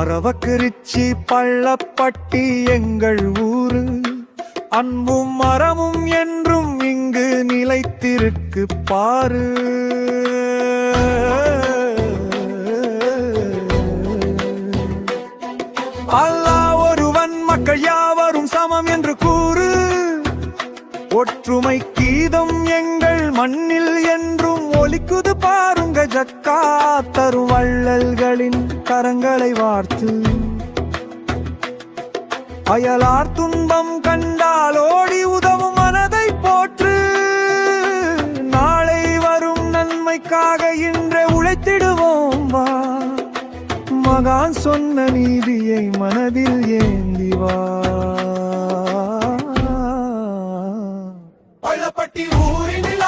அரவக்கிருச்சி பள்ளப்பட்டி எங்கள் ஊரு. அன்பும் மரமும் என்றும் இங்கு நிலைத்திருக்கு பாரு. அல்லா ஒருவன் மக்கள் யாவரும் சமம் என்று கூறு. ஒற்றுமை கீதம் எங்கள் மண்ணில் என்றும் ஒலிக்குது பார். ஜக்கா தரும் வள்ளல்களின் கரங்களை வார்த்து. அயலார் துன்பம் கண்டால் ஓடி உதவும் மனதை போற்று. நாளை வரும் நன்மைக்காக இன்றே உழைத்திடுவோம் வா. மகான் சொன்ன நீதியை மனதில் ஏந்தி வா. பள்ளப்பட்டி ஊரினில்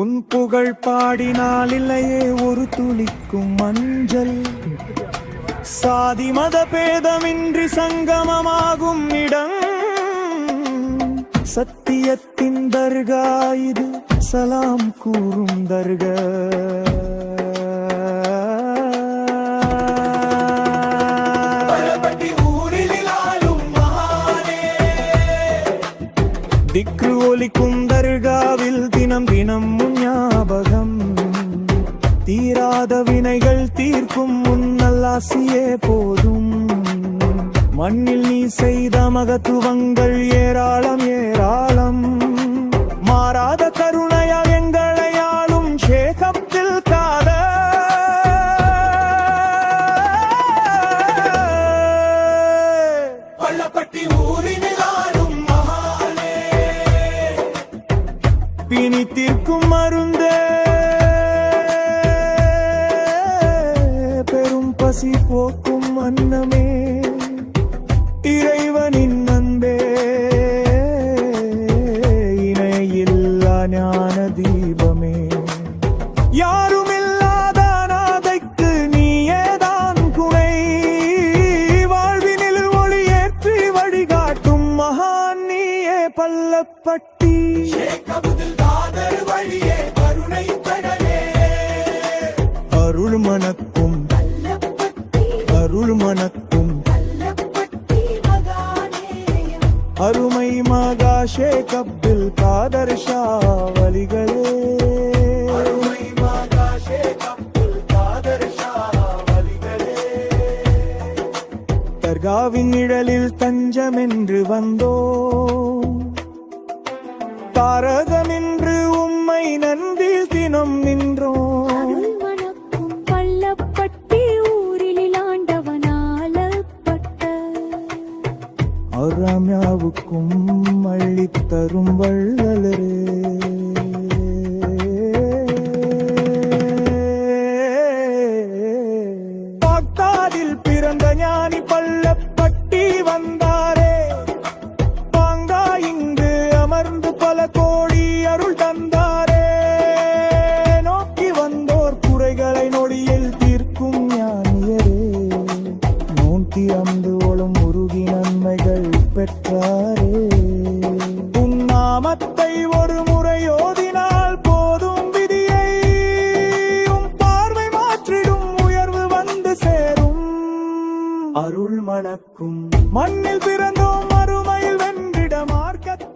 உன் புகழ் பாடினால் இல்லையே ஒரு துளிக்கும் மஞ்சள். சாதி மத பேதமின்றி சங்கமமாகும் இடம். சத்தியத்தின் தர்கா இது சலாம் கூறும் தர்கா. திக்ரு ஒலிக்கும் தினம் தினம் உன் ஞாபகம். தீராத வினைகள் தீர்க்கும் உன் நல்லாசியே போதும். மண்ணில் நீ செய்த மகத்துவங்கள் ஏராளம் ஏராளம். பிணி தீர்க்கும் மருந்தே. பெரும் பசி போக்கும் அன்னமே. இறைவனின் அன்பே. இணையில்லா ஞான தீபமே. யாரும் இல்லாத நாதைக்கு நீயேதான் குணை வாழ்வினில் ஒளியேற்றி வழிகாட்டும் மகான் நீயே பள்ளப்பட்டி. அருமை மகா ஷேக் அப்துல் காதர் ஷா வலிகளே தர்காவின் நிழலில் தஞ்சமென்று வந்தோம். தாரகமென்று உம்மை நன்றில் தினம் நின்றோம். அராமியாவுக்கும் அள்ளித்தரும் வள்ளலரே. பெற்றாரே. உன் நாமத்தை ஒரு முறை ஓதினால் போதும் விதியை. உன் பார்வை மாற்றிடும் உயர்வு வந்து சேரும். அருள் மணக்கும். மண்ணில் பிறந்தோம் அருமையில் வென்றிட மார்க்கம்